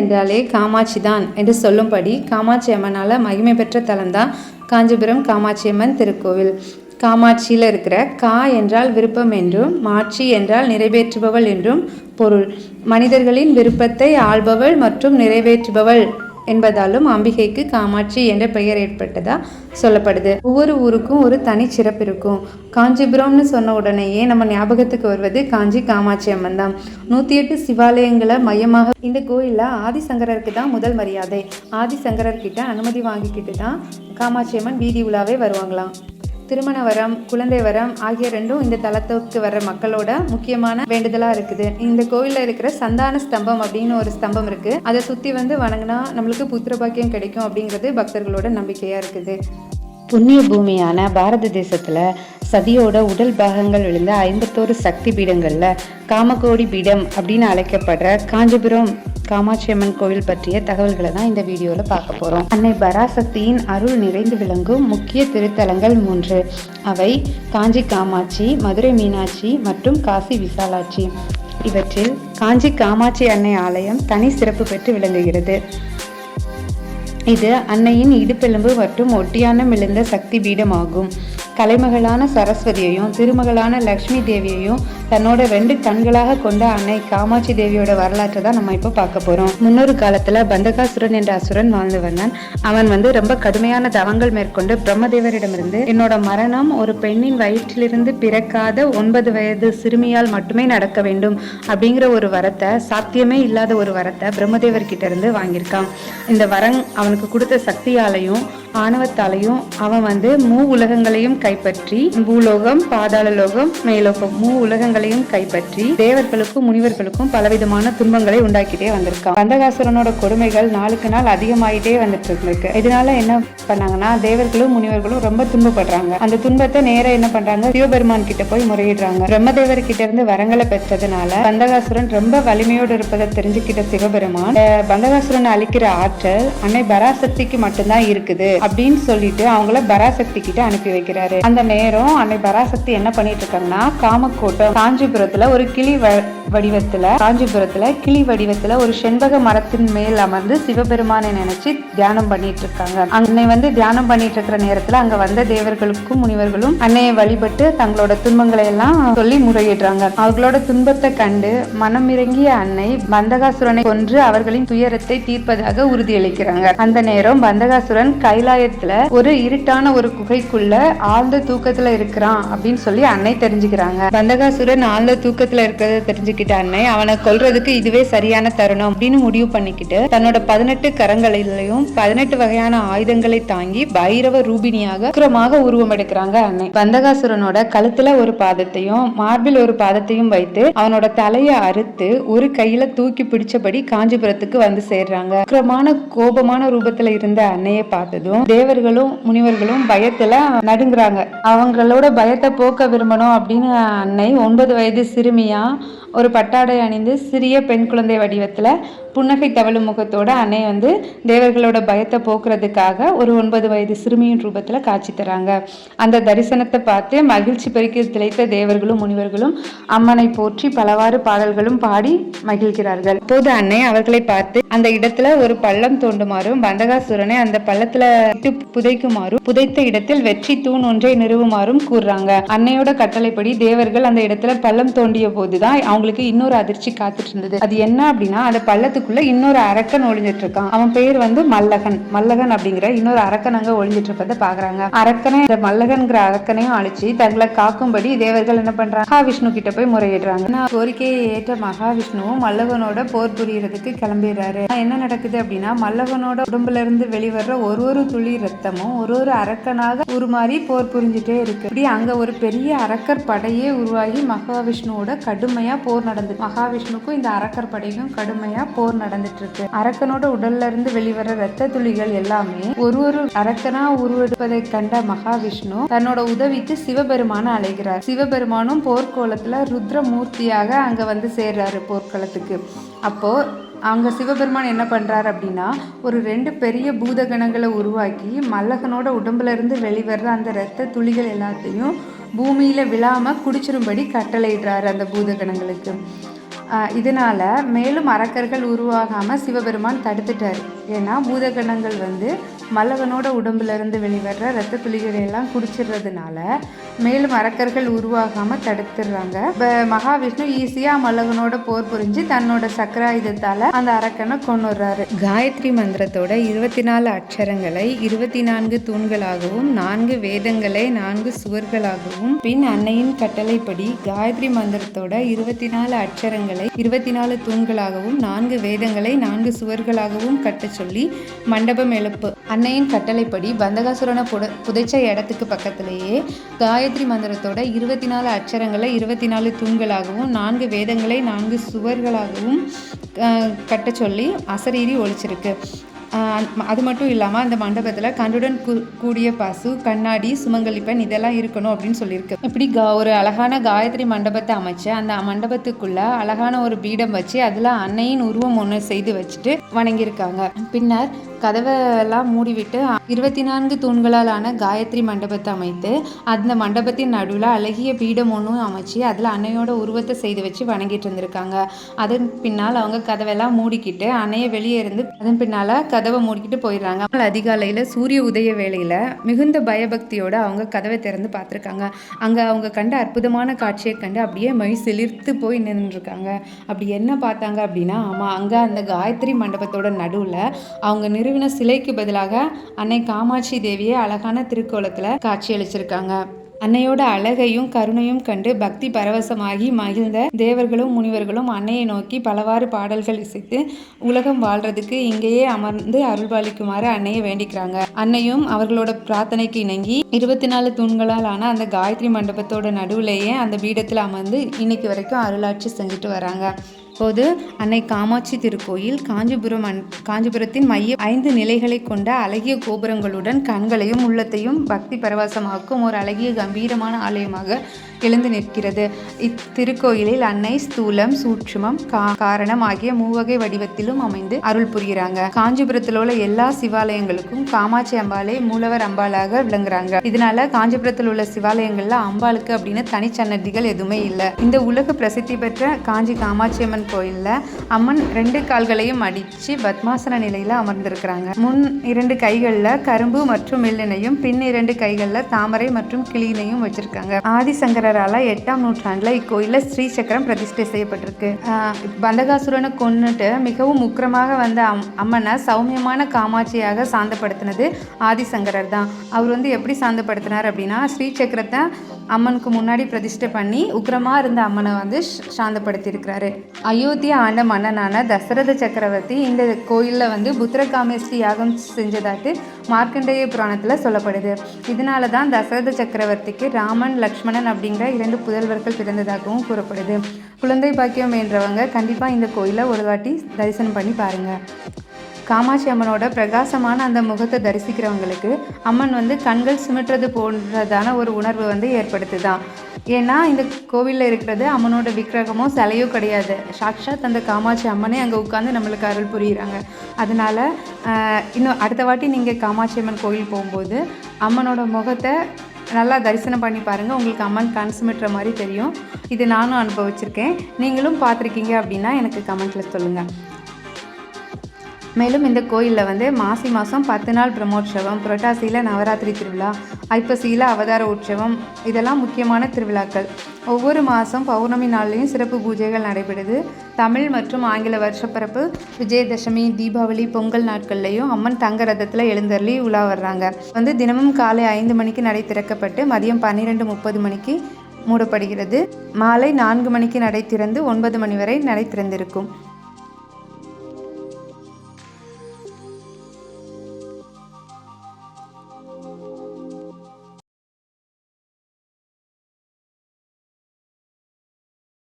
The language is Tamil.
என்றாலே காமாட்சி தான் என்று சொல்லும்படி காமாட்சி அம்மனால் மகிமை பெற்ற தலம்தான் காஞ்சிபுரம் காமாட்சி அம்மன் திருக்கோவில். காமாட்சியில் இருக்கிற கா என்றால் விருப்பம் என்றும் மாட்சி என்றால் நிறைவேற்றுபவள் என்றும் பொருள். மனிதர்களின் விருப்பத்தை ஆள்பவள் மற்றும் நிறைவேற்றுபவள். என்பதாலும் அம்பிகைக்கு காமாட்சி என்ற பெயர் ஏற்பட்டதா சொல்லப்படுது. ஒவ்வொரு ஊருக்கும் ஒரு தனி சிறப்பு இருக்கும். காஞ்சிபுரம்னு சொன்ன உடனேயே நம்ம ஞாபகத்துக்கு வருவது காஞ்சி காமாட்சி அம்மன் தான். நூற்றி எட்டு சிவாலயங்களை மையமாக இந்த கோயிலில் ஆதிசங்கரருக்கு தான் முதல் மரியாதை. ஆதிசங்கரர்கிட்ட அனுமதி வாங்கிக்கிட்டு தான் காமாட்சி அம்மன் வீதி உலாவே வருவாங்களாம். திருமண வரம் குழந்தை வரம் ஆகிய ரெண்டும் இந்த தலத்துக்கு வர்ற மக்களோட முக்கியமான வேண்டுதலாக இருக்குது. இந்த கோயிலில் இருக்கிற சந்தான ஸ்தம்பம் அப்படின்னு ஒரு ஸ்தம்பம் இருக்குது அதை சுற்றி வந்து வணங்கினா நம்மளுக்கு புத்திர பாக்கியம் கிடைக்கும் அப்படிங்கிறது பக்தர்களோட நம்பிக்கையாக இருக்குது. புண்ணிய பூமியான பாரத தேசத்தில் சதியோட உடல் பாகங்கள் விழுந்த ஐம்பத்தோரு சக்தி பீடங்களில் காமகோடி பீடம் அப்படின்னு அழைக்கப்படுற காஞ்சிபுரம் காமாட்சி அம்மன் கோவில் பற்றிய தகவல்களை தான் இந்த வீடியோவில் பார்க்க போகிறோம் அன்னை பராசக்தியின் அருள் நிறைந்து விளங்கும் முக்கிய திருத்தலங்கள் மூன்று. அவை காஞ்சி காமாட்சி மதுரை மீனாட்சி மற்றும் காசி விசாலாட்சி. இவற்றில் காஞ்சி காமாட்சி அன்னை ஆலயம் தனி சிறப்பு பெற்று விளங்குகிறது. இது அன்னையின் இடுப்பெலும்பு மற்றும் ஒட்டியானம் எழுந்த சக்தி பீடமாகும். கலைமகளான சரஸ்வதியையும் திருமகளான லக்ஷ்மி தேவியையும் தன்னோட ரெண்டு கண்களாக கொண்ட அன்னை காமாட்சி தேவியோட வரலாற்றை தான் நம்ம இப்போ பார்க்க போறோம். முன்னொரு காலத்துல பந்தகாசுரன் என்ற அசுரன் வாழ்ந்து வந்தான் அவன் வந்து ரொம்ப கடுமையான தவங்கள் மேற்கொண்டு பிரம்மதேவரிடமிருந்து என்னோட மரணம் ஒரு பெண்ணின் வயிற்றிலிருந்து பிறக்காத ஒன்பது வயது சிறுமியால் மட்டுமே நடக்க வேண்டும் அப்படிங்கிற ஒரு வரத்தை சாத்தியமே இல்லாத ஒரு வரத்தை பிரம்மதேவர் கிட்ட இருந்து வாங்கியிருக்கான். இந்த வரம் அவனுக்கு கொடுத்த சக்தியாலையும் ஆணவத்தாலையும் அவன் வந்து மூ உலகங்களையும் கைப்பற்றி பூலோகம் பாதாள லோகம் மேலோகம் மூ உலகங்களையும் கைப்பற்றி தேவர்களுக்கும் முனிவர்களுக்கும் பலவிதமான துன்பங்களை உண்டாக்கிட்டே வந்திருக்கான். கந்தகாசுரனோட கொடுமைகள் நாளுக்கு நாள் அதிகமாயிட்டே வந்துட்டு இருக்கு இதனால என்ன பண்ணாங்கன்னா தேவர்களும் முனிவர்களும் ரொம்ப துன்பப்படுறாங்க. அந்த துன்பத்தை நேர என்ன பண்றாங்க? சிவபெருமான் கிட்ட போய் முறையிடுறாங்க. பிரம்மதேவர் கிட்ட இருந்து வரங்களை பெற்றதுனால கந்தகாசுரன் ரொம்ப வலிமையோடு இருப்பதை தெரிஞ்சுக்கிட்ட சிவபெருமான் பந்தகாசுரனை அழிக்கிற ஆற்றல் அன்னை பராசக்திக்கு மட்டும்தான் இருக்குது அப்படின்னு சொல்லிட்டு அவங்கள பராசக்தி கிட்ட அனுப்பி வைக்கிறாரு. இருக்காரு அந்த நேரம் அன்னை பராசக்தி என்ன பண்ணிட்டு இருக்காங்கன்னா காமக்கோட்டம் காஞ்சிபுரத்துல ஒரு கிளி வடிவத்துல காஞ்சிபுரத்துல கிளி வடிவத்துல ஒரு செண்பக மரத்தின் மேல் அமர்ந்து சிவபெருமானை நினைச்சு தியானம் பண்ணிட்டு இருக்காங்க அன்னை வந்து தியானம் பண்ணிட்டு இருக்கிற நேரத்துல அங்க வந்த தேவர்களுக்கும் முனிவர்களும் அன்னையை வழிபட்டு தங்களோட துன்பங்களை எல்லாம் சொல்லி முறையிடுறாங்க. அவர்களோட துன்பத்தை கண்டு மனம் இறங்கிய அன்னை பந்தகாசுரனை கொன்று அவர்களின் துயரத்தை தீர்ப்பதாக உறுதியளிக்கிறாங்க. அந்த நேரம் பந்தகாசுரன் கைலாயத்துல ஒரு இருட்டான ஒரு குகைக்குள்ள ஆறு ஆழ்ந்த தூக்கத்துல இருக்கிறான் அப்படின்னு சொல்லி அன்னை தெரிஞ்சுக்கிறாங்க. பந்தகாசுரன் ஆழ்ந்த தூக்கத்துல இருக்கிறத தெரிஞ்சுக்கிட்ட அன்னை அவனை கொல்றதுக்கு இதுவே சரியான தருணம் அப்படின்னு முடிவு பண்ணிக்கிட்டு தன்னோட பதினெட்டு கரங்களிலையும் பதினெட்டு வகையான ஆயுதங்களை தாங்கி பைரவ ரூபிணியாக உக்கிரமாக உருவம் எடுக்கிறாங்க அன்னை. பந்தகாசுரனோட கழுத்துல ஒரு பாதத்தையும் மார்பில் ஒரு பாதத்தையும் வைத்து அவனோட தலையை அறுத்து ஒரு கையில தூக்கி பிடிச்சபடி காஞ்சிபுரத்துக்கு வந்து சேர்றாங்க. உக்கிரமான கோபமான ரூபத்துல இருந்த அன்னையை பார்த்ததும் தேவர்களும் முனிவர்களும் பயத்துல நடுங்குறாங்க. அவங்களோட பயத்தை போக்க விரும்பணும் அப்படின்னு அன்னை ஒன்பது வயது சிறுமியா ஒரு பட்டாடை அணிந்து சிறிய பெண் குழந்தை வடிவத்தில் புன்னகை தவழும் முகத்தோட அன்னை வந்து தேவர்களோட பயத்தை போக்குறதுக்காக ஒரு ஒன்பது வயது சிறுமியின் ரூபத்தில் காட்சி தராங்க. அந்த தரிசனத்தை பார்த்து மகிழ்ச்சி பெருக்கி திளைத்த தேவர்களும் முனிவர்களும் அம்மனை போற்றி பலவாறு பாடல்களும் பாடி மகிழ்கிறார்கள். அப்போது அன்னை அவர்களை பார்த்து அந்த இடத்துல ஒரு பள்ளம் தோண்டுமாறும் பந்தகாசுரனை அந்த பள்ளத்துல புதைக்குமாறும் புதைத்த இடத்தில் வெற்றி தூண் ஒன்றை நிறுவுமாறும் கூறுறாங்க. அன்னையோட கட்டளைப்படி தேவர்கள் அந்த இடத்துல பள்ளம் தோண்டிய போதுதான் அவங்களுக்கு இன்னொரு அதிர்ச்சி காத்துட்டு இருந்தது. அது என்ன அப்படின்னா அந்த பள்ளத்துக்குள்ள இன்னொரு அரக்கன் ஒளிஞ்சிட்டு இருக்கான். அவன் பேர் வந்து மல்லகன். மல்லகன் அப்படிங்கிற இன்னொரு அரக்கன் அங்க ஒளிஞ்சிட்டு இருப்பதை பாக்குறாங்க. அரக்கனை இந்த மல்லகன்கிற அரக்கனையும் அழிச்சு தங்களை காக்கும்படி தேவர்கள் என்ன பண்றாங்க? மகாவிஷ்ணு கிட்ட போய் முறையிடுறாங்க. ஆனா கோரிக்கையை ஏற்ற மகாவிஷ்ணுவும் மல்லகனோட போர் புரியறதுக்கு கிளம்பிடுறாரு. என்ன நடக்குது அப்படின்னா மல்லகனோட உடம்புல இருந்து வெளிவர்ற ஒரு ஒரு துளி ரத்தமும் ஒரு ஒரு அரக்கனாக உருமாறி போர் புரிஞ்சுட்டே இருக்கு. இப்படி அங்க ஒரு பெரிய அரக்கர் படையே உருவாகி மகாவிஷ்ணுவோட கடுமையா போர் போர் நடந்து மகாவிஷ்ணுக்கும் இந்த அரக்கர் படைக்கும் கடுமையா போர் நடந்துட்டு இருக்கு அரக்கனோட உடல்ல இருந்து வெளிவர ரத்த துளிகள் எல்லாமே ஒரு ஒரு அரக்கனா உருவெடுப்பதை கண்ட மகாவிஷ்ணு தன்னோட உதவிக்கு சிவபெருமான அழைக்கிறார். சிவபெருமானும் போர்க்கோலத்துல ருத்ரமூர்த்தியாக அங்க வந்து சேர்றாரு போர்க்களத்துக்கு. அப்போ அங்க சிவபெருமான் என்ன பண்றாரு அப்படின்னா ஒரு ரெண்டு பெரிய பூதகணங்களை உருவாக்கி மல்லகனோட உடம்புல இருந்து வெளிவர்ற அந்த இரத்த துளிகள் எல்லாத்தையும் பூமியில விழாம குடிச்சிரும்படி கட்டளையிடுறாரு அந்த பூதகணங்களுக்கு. ஆஹ் இதனால மேலும் அரக்கர்கள் உருவாகாமல் சிவபெருமான் தடுத்துட்டார். ஏன்னா பூதகணங்கள் வந்து மல்லவனோட உடம்புலேருந்து வெளிவர்ற ரத்த துளிகளையெல்லாம் குடிச்சிடுறதுனால மேலும் அரக்கர்கள் உருவாகாமல் தடுத்துடுறாங்க. இப்போ மகாவிஷ்ணு ஈஸியாக மல்லகனோட போர் புரிஞ்சு தன்னோட சக்கராயுதத்தால் அந்த அரக்கனை கொண்டுடுறாரு காயத்ரி மந்திரத்தோட இருபத்தி நாலு அக்ஷரங்களை இருபத்தி நான்கு தூண்களாகவும் நான்கு வேதங்களை நான்கு சுவர்களாகவும் பின் அன்னையின் கட்டளைப்படி காயத்ரி மந்திரத்தோட இருபத்தி நாலு அக்ஷரங்களை இருபத்தி நாலு தூண்களாகவும் நான்கு வேதங்களை நான்கு சுவர்களாகவும் கட்டச் சொல்லி மண்டபம் எழுப்பு. அன்னையின் கட்டளைப்படி பந்தகாசுரனை புட புதைச்ச இடத்துக்கு பக்கத்திலேயே காயத்ரி மந்திரத்தோட இருபத்தி நாலு அச்சரங்களை இருபத்தி நாலு தூண்களாகவும் நான்கு வேதங்களை நான்கு சுவர்களாகவும் கட்ட கட்டச் சொல்லி அசரீரி ஒழிச்சிருக்கு. அது மட்டும் இல்லாமல் அந்த மண்டபத்தில் கண்ணுடன் கு கூடிய பசு கண்ணாடி சுமங்கலிப்பன் இதெல்லாம் இருக்கணும் அப்படின்னு சொல்லியிருக்கு. இப்படி கா ஒரு அழகான காயத்ரி மண்டபத்தை அமைச்சு அந்த மண்டபத்துக்குள்ள அழகான ஒரு பீடம் வச்சு அதில் அன்னையின் உருவம் ஒன்று செய்து வச்சுட்டு வணங்கியிருக்காங்க. பின்னர் கதவெல்லாம் மூடிவிட்டு இருபத்தி நான்கு தூண்களாலான காயத்ரி மண்டபத்தை அமைத்து அந்த மண்டபத்தின் நடுவில் அழகிய பீடம் ஒன்றும் அமைச்சு அதில் அன்னையோட உருவத்தை செய்து வச்சு வணங்கிட்டு இருந்திருக்காங்க. அதன் பின்னால் அவங்க கதவெல்லாம் மூடிக்கிட்டு அன்னையை வெளியே இருந்து அதன் பின்னால் கதவை மூடிக்கிட்டு போயிடுறாங்க. அதிகாலையில் சூரிய உதய வேளையில் மிகுந்த பயபக்தியோடு அவங்க கதவை திறந்து பார்த்துருக்காங்க. அங்கே அவங்க கண்ட அற்புதமான காட்சியை கண்டு அப்படியே மை சிலிர்த்து போய் நின்றுருக்காங்க. அப்படி என்ன பார்த்தாங்க அப்படின்னா ஆமாம் அங்கே அந்த காயத்ரி மண்டபத்தோட நடுவில் அவங்க நிறுவின சிலைக்கு பதிலாக அன்னை காமாட்சி தேவியை அழகான திருக்கோலத்தில் காட்சியளிச்சிருக்காங்க. அன்னையோட அழகையும் கருணையும் கண்டு பக்தி பரவசமாகி மகிழ்ந்த தேவர்களும் முனிவர்களும் அன்னையை நோக்கி பலவாறு பாடல்கள் இசைத்து உலகம் வாழ்றதுக்கு இங்கேயே அமர்ந்து அருள்பாலிக்குமாறு அன்னையை வேண்டிக்கிறாங்க. அன்னையும் அவர்களோட பிரார்த்தனைக்கு இணங்கி இருபத்தி நாலு தூண்களால் ஆன அந்த காயத்ரி மண்டபத்தோட நடுவுலேயே அந்த பீடத்தில் அமர்ந்து இன்னைக்கு வரைக்கும் அருளாட்சி செஞ்சுட்டு வராங்க. இப்போது அன்னை காமாட்சி திருக்கோயில் காஞ்சிபுரம் காஞ்சிபுரத்தின் மைய ஐந்து நிலைகளை கொண்ட அழகிய கோபுரங்களுடன் கண்களையும் உள்ளத்தையும் பக்தி பரவசமாக்கும் ஒரு அழகிய கம்பீரமான ஆலயமாக எழுந்து நிற்கிறது. இத்திருக்கோயிலில் அன்னை ஸ்தூலம் சூட்சுமம் கா காரணம் ஆகிய மூவகை வடிவத்திலும் அமைந்து அருள் புரிகிறாங்க. காஞ்சிபுரத்தில் உள்ள எல்லா சிவாலயங்களுக்கும் காமாட்சி அம்பாளே மூலவர் அம்பாளாக விளங்குறாங்க. இதனால காஞ்சிபுரத்தில் உள்ள சிவாலயங்கள்ல அம்பாளுக்கு அப்படின்னு தனிச்சன்னதிகள் எதுவுமே இல்லை. இந்த உலக பிரசித்தி பெற்ற காஞ்சி காமாட்சி அம்மன் கோயிலில் அம்மன் ரெண்டு கால்களையும் அடித்து பத்மாசன நிலையில் அமர்ந்திருக்கிறாங்க. முன் இரண்டு கைகளில் கரும்பு மற்றும் மெல்லினையும் பின் இரண்டு கைகளில் தாமரை மற்றும் கிளியினையும் வச்சுருக்காங்க. ஆதிசங்கரால் எட்டாம் நூற்றாண்டில் இக்கோயிலில் ஸ்ரீ சக்கரம் பிரதிஷ்டை செய்யப்பட்டிருக்கு. பந்தகாசுரனை கொன்னுட்டு மிகவும் உக்கிரமாக வந்த அம் அம்மனை சௌமியமான காமாட்சியாக சாந்தப்படுத்தினது ஆதிசங்கரர் தான். அவர் வந்து எப்படி சாந்தப்படுத்தினார் அப்படின்னா ஸ்ரீ சக்கரத்தை அம்மனுக்கு முன்னாடி பிரதிஷ்டை பண்ணி உக்கிரமாக இருந்த அம்மனை வந்து ஷ்- சாந்தப்படுத்தியிருக்கிறாரு. அயோத்தியா ஆண்ட மன்னனான தசரத சக்கரவர்த்தி இந்த கோயிலில் வந்து புத்திரகாமேஸ்வரி யாகம் செஞ்சதாட்டு மார்க்கண்டேய புராணத்தில் சொல்லப்படுது. இதனால தான் தசரத சக்கரவர்த்திக்கு ராமன் லக்ஷ்மணன் அப்படிங்கிற இரண்டு புதல்வர்கள் பிறந்ததாகவும் கூறப்படுது. குழந்தை பாக்கியம் வேண்டவங்க கண்டிப்பாக இந்த கோயிலை ஒரு வாட்டி தரிசனம் பண்ணி பாருங்கள் காமாட்சி அம்மனோட பிரகாசமான அந்த முகத்தை தரிசிக்கிறவங்களுக்கு அம்மன் வந்து கண்கள் சிமிட்டுறது போன்றதான ஒரு உணர்வு வந்து ஏற்படுத்துதான். ஏன்னா இந்த கோவிலில் இருக்கிறது அம்மனோட விக்கிரகமோ சிலையோ கிடையாது. சாக்ஷாத் அந்த காமாட்சி அம்மனே அங்கே உட்காந்து நம்மளுக்கு அருள் புரியுறாங்க. அதனால இன்னும் அடுத்த வாட்டி நீங்கள் காமாட்சி அம்மன் கோயில் போகும்போது அம்மனோட முகத்தை நல்லா தரிசனம் பண்ணி பாருங்கள் உங்களுக்கு அம்மன் கண் சிமிட்டுற மாதிரி தெரியும். இது நானும் அனுபவிச்சிருக்கேன். நீங்களும் பார்த்துருக்கீங்க அப்படின்னா எனக்கு கமெண்ட்டில் சொல்லுங்கள் மேலும் இந்த கோயிலில் வந்து மாசி மாதம் பத்து நாள் பிரம்மோற்சவம் புரட்டாசியில் நவராத்திரி திருவிழா ஐப்பசியில் அவதார உற்சவம் இதெல்லாம் முக்கியமான திருவிழாக்கள். ஒவ்வொரு மாதம் பௌர்ணமி நாள்லேயும் சிறப்பு பூஜைகள் நடைபெறுது. தமிழ் மற்றும் ஆங்கில வருஷப்பிறப்பு விஜயதசமி தீபாவளி பொங்கல் நாட்கள்லையும் அம்மன் தங்க ரதத்தில் எழுந்தருளி உலா வர்றாங்க. வந்து தினமும் காலை ஐந்து மணிக்கு நடை திறக்கப்பட்டு மதியம் பன்னிரெண்டு முப்பது மணிக்கு மூடப்படுகிறது. மாலை நான்கு மணிக்கு நடை திறந்து ஒன்பது மணி வரை நடை திறந்திருக்கும்.